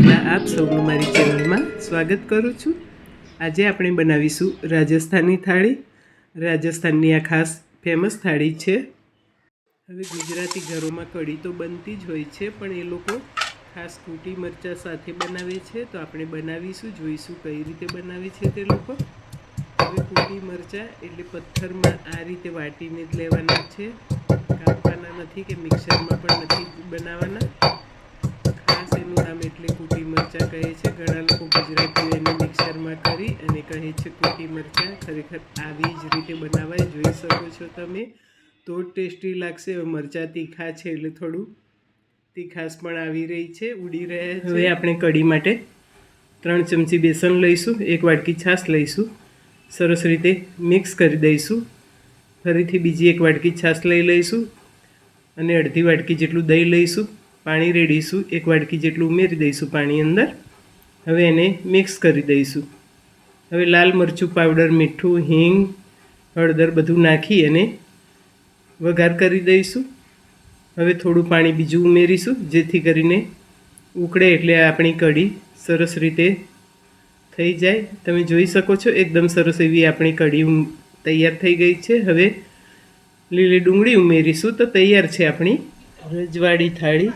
બાજુના આપ સૌનું મારી ચેનલમાં સ્વાગત કરું છું. આજે આપણે બનાવીશું રાજસ્થાની થાળી. રાજસ્થાનની આ ખાસ ફેમસ થાળી છે. હવે ગુજરાતી ઘરોમાં કઢી તો બનતી જ હોય છે, પણ એ લોકો ખાસ કૂટી મરચાં સાથે બનાવે છે, તો આપણે બનાવીશું, જોઈશું કઈ રીતે બનાવે છે તે લોકો. હવે કૂટી મરચાં એટલે પથ્થરમાં આ રીતે વાટીને જ લેવાના છે. કાપવાના નથી કે મિક્સરમાં પણ નથી બનાવવાના. મિક્સરમાં કરી અને કહે છે કૂટી મરચાં ખરેખર આવી જ રીતે બનાવાય. જોઈ શકો છો તમે. તો ટેસ્ટી લાગશે. હવે મરચાં તીખા છે એટલે થોડું તીખાશ પણ આવી રહી છે. ઉડી રહ્યા છે. હવે આપણે કઢી માટે ત્રણ ચમચી બેસન લઈશું. એક વાટકી છાશ લઈશું. સરસ રીતે મિક્સ કરી દઈશું. ફરીથી બીજી એક વાટકી છાશ લઈ લઈશું અને અડધી વાટકી જેટલું દહીં લઈશું. પાણી રેડીશું. એક વાટકી જેટલું ઉમેરી દઈશું પાણી અંદર. હવે એને મિક્સ કરી દઈશું. હવે લાલ મરચું પાવડર મીઠું, હિંગ, હળદર બધું નાખી અને વઘાર કરી દઈશું. હવે થોડું પાણી બીજું ઉમેરીશું, જેથી કરીને ઉકળે એટલે આપણી કઢી સરસ રીતે થઈ જાય. તમે જોઈ શકો છો, એકદમ સરસ એવી આપણી કઢી તૈયાર થઈ ગઈ છે. હવે લીલી ડુંગળી ઉમેરીશું તો તૈયાર છે આપણી રજવાડી થાળી.